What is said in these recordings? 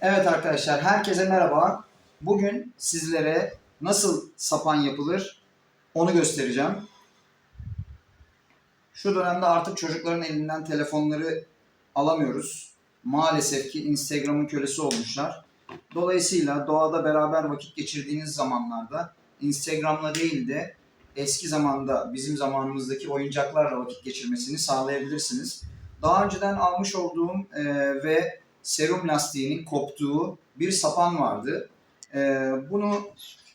Evet arkadaşlar, herkese merhaba. Bugün sizlere nasıl sapan yapılır onu göstereceğim. Şu dönemde artık çocukların elinden telefonları alamıyoruz. Maalesef ki Instagram'ın kölesi olmuşlar. Dolayısıyla doğada beraber vakit geçirdiğiniz zamanlarda Instagram'la değil de eski zamanda bizim zamanımızdaki oyuncaklarla vakit geçirmesini sağlayabilirsiniz. Daha önceden almış olduğum e, ve serum lastiğinin koptuğu bir sapan vardı. Ee, bunu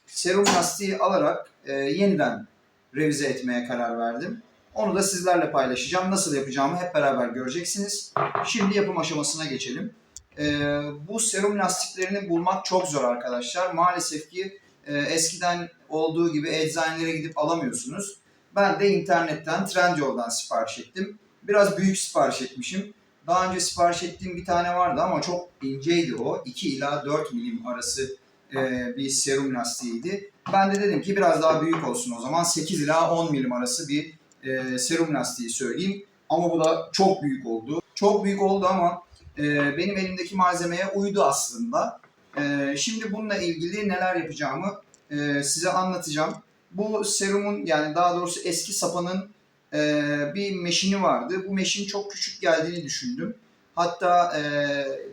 serum lastiği alarak e, yeniden revize etmeye karar verdim. Onu da sizlerle paylaşacağım. Nasıl yapacağımı hep beraber göreceksiniz. Şimdi yapım aşamasına geçelim. Ee, bu serum lastiklerini bulmak çok zor arkadaşlar. Maalesef ki e, eskiden olduğu gibi eczanelere gidip alamıyorsunuz. Ben de internetten, Trendyol'dan sipariş ettim. Biraz büyük sipariş etmişim. Daha önce sipariş ettiğim bir tane vardı ama çok inceydi o. 2 ila 4 milim arası e, bir serum lastiğiydi. Ben de dedim ki biraz daha büyük olsun o zaman. 8 ila 10 milim arası bir e, serum lastiği söyleyeyim. Ama bu da çok büyük oldu. Çok büyük oldu ama e, benim elimdeki malzemeye uydu aslında. E, şimdi bununla ilgili neler yapacağımı e, size anlatacağım. Bu serumun yani daha doğrusu eski sapanın e, bir meşini vardı. Bu meşin çok küçük geldiğini düşündüm. Hatta e,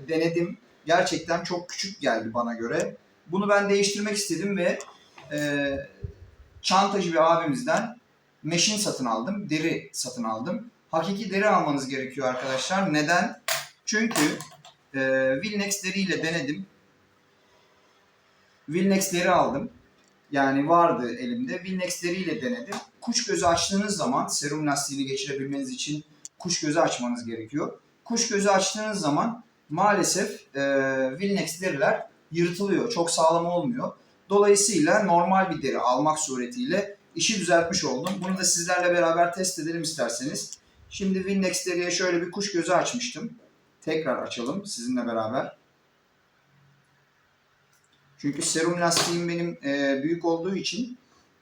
denedim. Gerçekten çok küçük geldi bana göre. Bunu ben değiştirmek istedim ve e, çantacı bir abimizden meşin satın aldım. Deri satın aldım. Hakiki deri almanız gerekiyor arkadaşlar. Neden? Çünkü e, Wilnex deriyle denedim. Wilnex deri aldım. Yani vardı elimde. Wilnex deriyle denedim. Kuş gözü açtığınız zaman serum lastiğini geçirebilmeniz için kuş gözü açmanız gerekiyor. Kuş gözü açtığınız zaman maalesef e, Wilnex deriler yırtılıyor. Çok sağlam olmuyor. Dolayısıyla normal bir deri almak suretiyle işi düzeltmiş oldum. Bunu da sizlerle beraber test edelim isterseniz. Şimdi Winnex deriye şöyle bir kuş gözü açmıştım. Tekrar açalım sizinle beraber. Çünkü serum lastiğim benim e, büyük olduğu için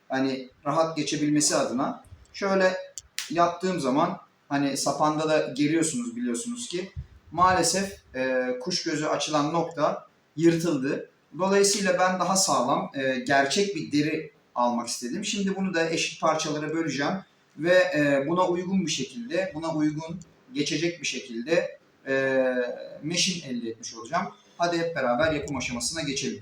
hani rahat geçebilmesi adına şöyle yaptığım zaman hani sapanda da geriyorsunuz biliyorsunuz ki maalesef e, kuş gözü açılan nokta yırtıldı. Dolayısıyla ben daha sağlam e, gerçek bir deri almak istedim. Şimdi bunu da eşit parçalara böleceğim ve e, buna uygun bir şekilde, buna uygun geçecek bir şekilde e, meşin elde etmiş olacağım. Hadi hep beraber yapım aşamasına geçelim.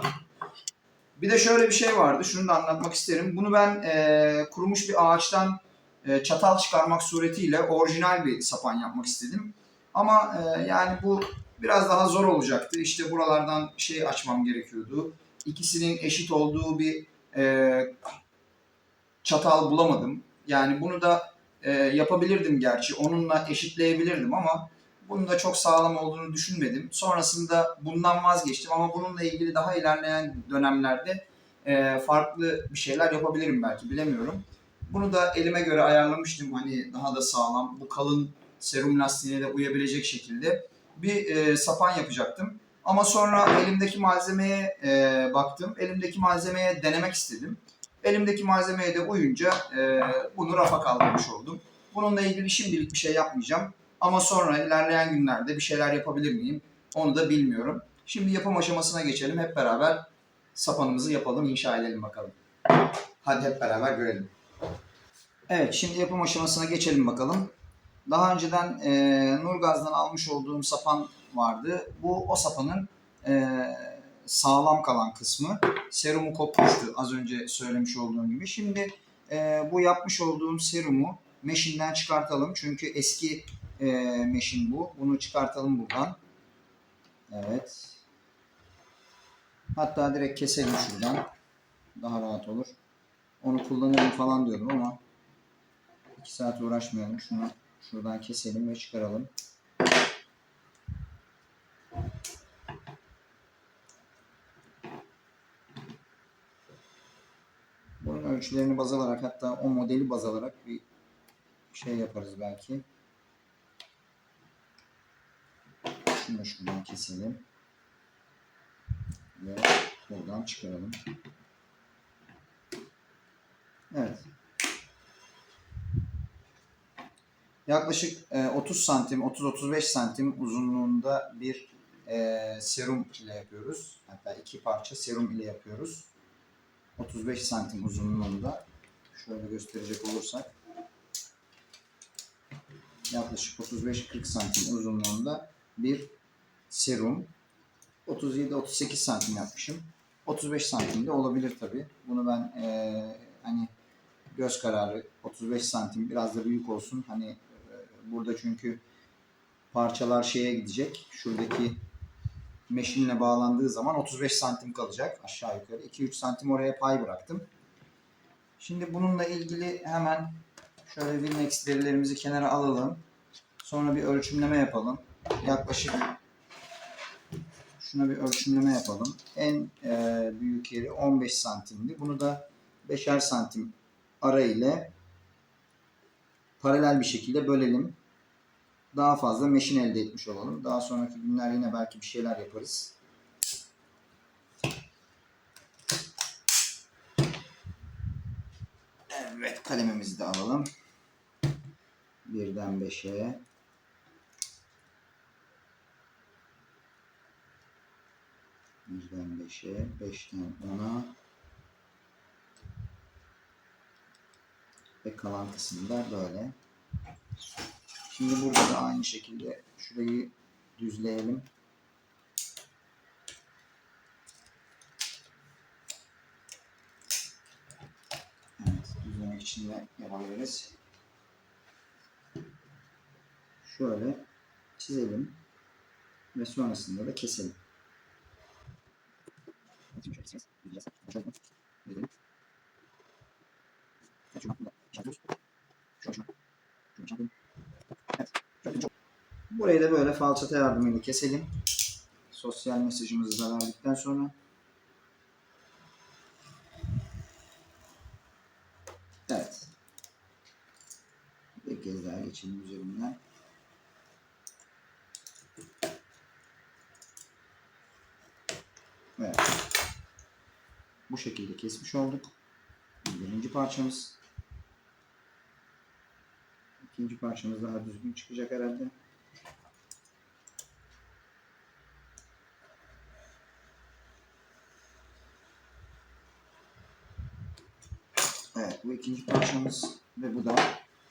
Bir de şöyle bir şey vardı, şunu da anlatmak isterim. Bunu ben e, kurumuş bir ağaçtan e, çatal çıkarmak suretiyle orijinal bir sapan yapmak istedim. Ama e, yani bu biraz daha zor olacaktı. İşte buralardan şey açmam gerekiyordu. İkisinin eşit olduğu bir e, çatal bulamadım. Yani bunu da e, yapabilirdim gerçi. Onunla eşitleyebilirdim ama bunun da çok sağlam olduğunu düşünmedim. Sonrasında bundan vazgeçtim ama bununla ilgili daha ilerleyen dönemlerde e, farklı bir şeyler yapabilirim belki bilemiyorum. Bunu da elime göre ayarlamıştım hani daha da sağlam bu kalın serum lastiğine de uyabilecek şekilde bir e, sapan yapacaktım. Ama sonra elimdeki malzemeye e, baktım. Elimdeki malzemeye denemek istedim. Elimdeki malzemeye de uyunca e, bunu rafa kaldırmış oldum. Bununla ilgili şimdilik bir şey yapmayacağım. Ama sonra ilerleyen günlerde bir şeyler yapabilir miyim? Onu da bilmiyorum. Şimdi yapım aşamasına geçelim. Hep beraber sapanımızı yapalım, inşa edelim bakalım. Hadi hep beraber görelim. Evet, şimdi yapım aşamasına geçelim bakalım. Daha önceden e, Nurgaz'dan almış olduğum sapan vardı. Bu o sapanın e, sağlam kalan kısmı. Serumu kopmuştu az önce söylemiş olduğum gibi. Şimdi e, bu yapmış olduğum serumu meşinden çıkartalım. Çünkü eski e, meşin bu. Bunu çıkartalım buradan. Evet. Hatta direkt keselim şuradan. Daha rahat olur. Onu kullanırım falan diyordum ama 2 saat uğraşmayalım. Şunu şuradan keselim ve çıkaralım. Bunun ölçülerini baz alarak hatta o modeli baz alarak bir şey yaparız belki. Şunu da şuradan keselim. Ve buradan çıkaralım. Evet. Yaklaşık e, 30 santim, 30-35 santim uzunluğunda bir e, serum ile yapıyoruz. Hatta iki parça serum ile yapıyoruz. 35 santim uzunluğunda. Şöyle gösterecek olursak. Yaklaşık 35-40 santim uzunluğunda bir serum. 37-38 santim yapmışım. 35 santim de olabilir tabi. Bunu ben eee, hani göz kararı 35 santim biraz da büyük olsun. Hani eee, burada çünkü parçalar şeye gidecek. Şuradaki meşinle bağlandığı zaman 35 santim kalacak aşağı yukarı. 2-3 santim oraya pay bıraktım. Şimdi bununla ilgili hemen şöyle Winnex derilerimizi kenara alalım. Sonra bir ölçümleme yapalım. Yaklaşık şuna bir ölçümleme yapalım. En e, büyük yeri 15 santimdi. Bunu da 5'er santim ara ile paralel bir şekilde bölelim. Daha fazla meşin elde etmiş olalım. Daha sonraki günler yine belki bir şeyler yaparız. Evet kalemimizi de alalım. Birden beşe. Birden beşe, beşten ona ve kalan kısmı da böyle. Şimdi burada da aynı şekilde şurayı düzleyelim. Evet, düzlemek için de yapabiliriz. Şöyle çizelim ve sonrasında da keselim. Burayı da böyle falçata yardımıyla keselim. Sosyal mesajımızı da verdikten sonra. Evet. Bir kez daha geçelim üzerinden. Evet. Bu şekilde kesmiş olduk. Birinci parçamız. İkinci parçamız daha düzgün çıkacak herhalde. Evet bu ikinci parçamız ve bu da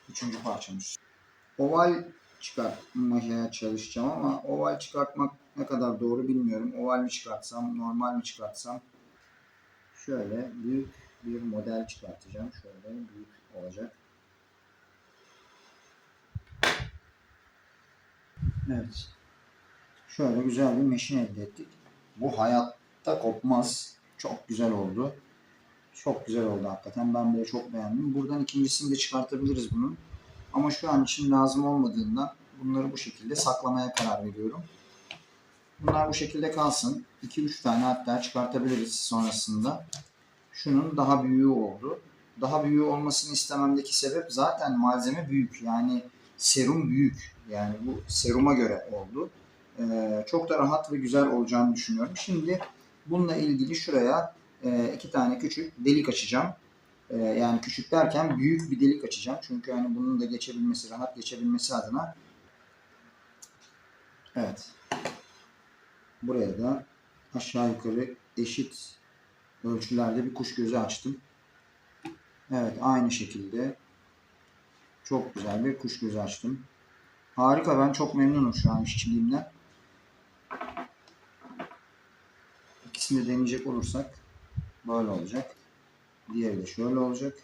üçüncü parçamız. Oval çıkartmaya çalışacağım ama oval çıkartmak ne kadar doğru bilmiyorum. Oval mi çıkartsam, normal mi çıkartsam? Şöyle büyük bir model çıkartacağım. Şöyle büyük olacak. Evet. Şöyle güzel bir meşin elde ettik. Bu hayatta kopmaz. Çok güzel oldu. Çok güzel oldu hakikaten. Ben bile çok beğendim. Buradan ikincisini de çıkartabiliriz bunun. Ama şu an için lazım olmadığından bunları bu şekilde saklamaya karar veriyorum. Bunlar bu şekilde kalsın. 2-3 tane hatta çıkartabiliriz sonrasında. Şunun daha büyüğü oldu. Daha büyüğü olmasını istememdeki sebep zaten malzeme büyük. Yani serum büyük. Yani bu seruma göre oldu. Ee, çok da rahat ve güzel olacağını düşünüyorum. Şimdi bununla ilgili şuraya e, iki tane küçük delik açacağım. E, yani küçük derken büyük bir delik açacağım. Çünkü hani bunun da geçebilmesi, rahat geçebilmesi adına. Evet. Buraya da aşağı yukarı eşit ölçülerde bir kuş gözü açtım. Evet aynı şekilde çok güzel bir kuş gözü açtım. Harika ben çok memnunum şu an işçiliğimden. İkisini de deneyecek olursak böyle olacak. Diğeri de şöyle olacak.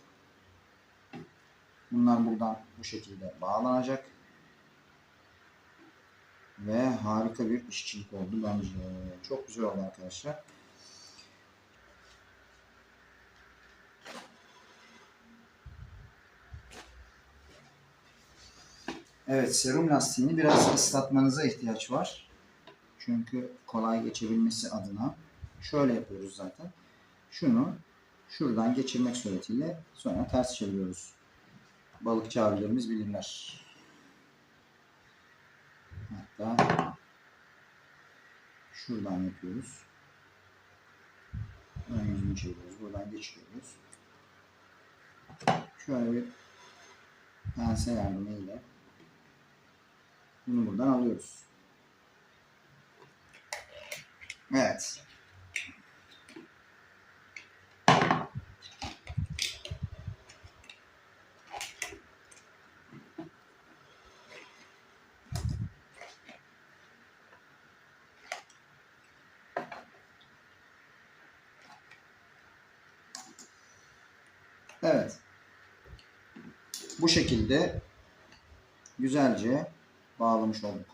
Bunlar buradan bu şekilde bağlanacak. Ve harika bir işçilik oldu bence. Çok güzel oldu arkadaşlar. Evet, serum lastiğini biraz ıslatmanıza ihtiyaç var. Çünkü kolay geçebilmesi adına. Şöyle yapıyoruz zaten. Şunu şuradan geçirmek suretiyle sonra ters çeviriyoruz. Balıkçı abilerimiz bilirler. Hatta şuradan yapıyoruz. Ön yüzünü çeviriyoruz. Buradan geçiriyoruz. Şöyle bir pense yardımıyla bunu buradan alıyoruz. Evet. Evet. Bu şekilde güzelce bağlamış olduk.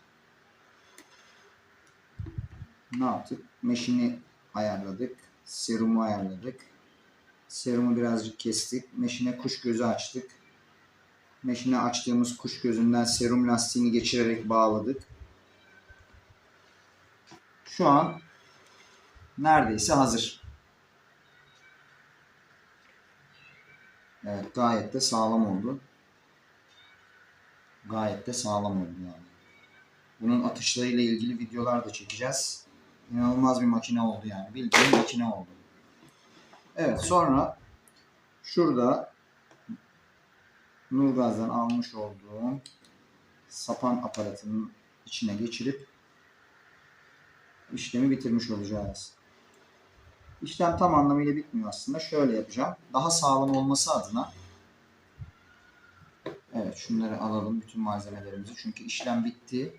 Ne yaptık? Meşini ayarladık. Serumu ayarladık. Serumu birazcık kestik. Meşine kuş gözü açtık. Meşine açtığımız kuş gözünden serum lastiğini geçirerek bağladık. Şu an neredeyse hazır. Evet gayet de sağlam oldu. Gayet de sağlam oldu yani. Bunun atışlarıyla ilgili videolar da çekeceğiz. İnanılmaz bir makine oldu yani. Bildiğin makine oldu. Evet sonra şurada Nurgaz'dan almış olduğum sapan aparatının içine geçirip işlemi bitirmiş olacağız. İşlem tam anlamıyla bitmiyor aslında. Şöyle yapacağım. Daha sağlam olması adına Evet şunları alalım bütün malzemelerimizi. Çünkü işlem bitti.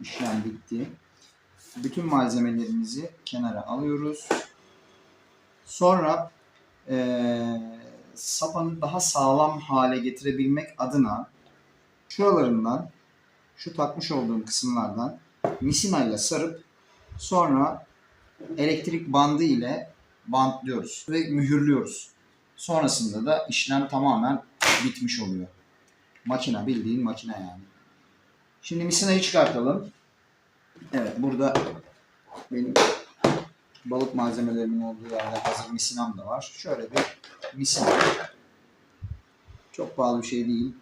İşlem bitti. Bütün malzemelerimizi kenara alıyoruz. Sonra eee sapanı daha sağlam hale getirebilmek adına şuralarından şu takmış olduğum kısımlardan misinayla sarıp sonra elektrik bandı ile bantlıyoruz ve mühürlüyoruz. Sonrasında da işlem tamamen bitmiş oluyor. Makine bildiğin makine yani. Şimdi misinayı çıkartalım. Evet burada benim balık malzemelerimin olduğu yerde hazır misinam da var. Şöyle bir misina. Çok pahalı bir şey değil.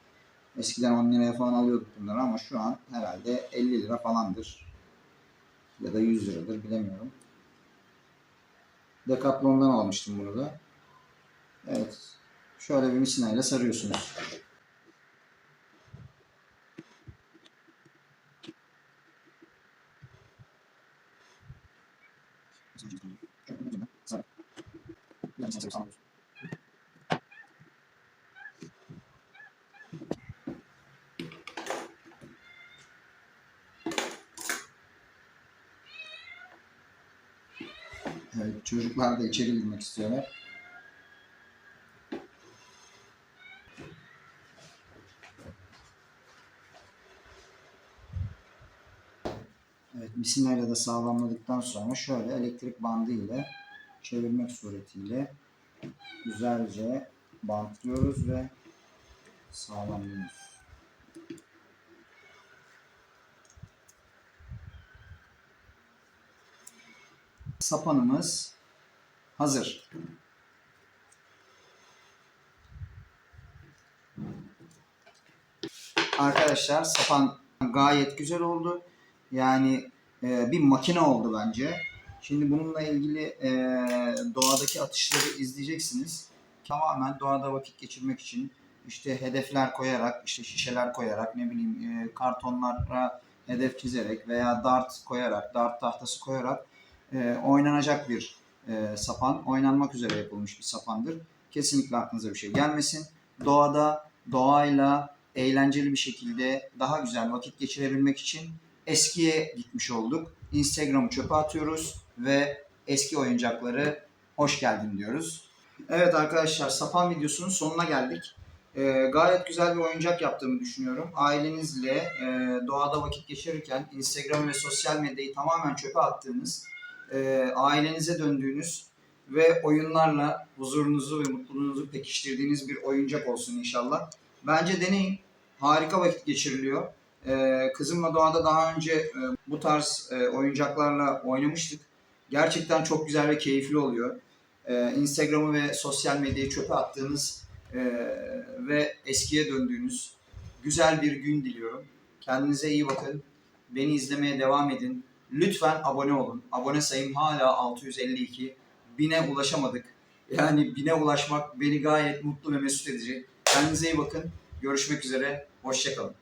Eskiden 10 liraya falan alıyorduk bunları ama şu an herhalde 50 lira falandır. Ya da 100 liradır bilemiyorum. Decathlon'dan almıştım bunu da. Evet. Şöyle bir misinayla sarıyorsunuz. Evet, çocuklar da içeri girmek istiyorlar. Evet, misinayla da sağlamladıktan sonra şöyle elektrik bandı ile çevirmek suretiyle güzelce bantlıyoruz ve sağlamlıyoruz. Sapanımız hazır. Arkadaşlar sapan gayet güzel oldu. Yani e, bir makine oldu bence. Şimdi bununla ilgili e, doğadaki atışları izleyeceksiniz. Tamamen doğada vakit geçirmek için işte hedefler koyarak, işte şişeler koyarak, ne bileyim e, kartonlara hedef çizerek veya dart koyarak, dart tahtası koyarak e, oynanacak bir e, sapan, oynanmak üzere yapılmış bir sapandır. Kesinlikle aklınıza bir şey gelmesin. Doğada, doğayla eğlenceli bir şekilde daha güzel vakit geçirebilmek için eskiye gitmiş olduk. Instagram'ı çöpe atıyoruz ve eski oyuncakları hoş geldin diyoruz. Evet arkadaşlar sapan videosunun sonuna geldik. Ee, gayet güzel bir oyuncak yaptığımı düşünüyorum. Ailenizle e, doğada vakit geçirirken Instagram ve sosyal medyayı tamamen çöpe attığınız, e, ailenize döndüğünüz ve oyunlarla huzurunuzu ve mutluluğunuzu pekiştirdiğiniz bir oyuncak olsun inşallah. Bence deneyin. Harika vakit geçiriliyor. Ee, kızımla doğada daha önce e, bu tarz e, oyuncaklarla oynamıştık. Gerçekten çok güzel ve keyifli oluyor. Ee, Instagram'ı ve sosyal medyayı çöpe attığınız e, ve eskiye döndüğünüz güzel bir gün diliyorum. Kendinize iyi bakın. Beni izlemeye devam edin. Lütfen abone olun. Abone sayım hala 652. Bine ulaşamadık. Yani bine ulaşmak beni gayet mutlu ve mesut edecek. Kendinize iyi bakın. Görüşmek üzere. Hoşçakalın.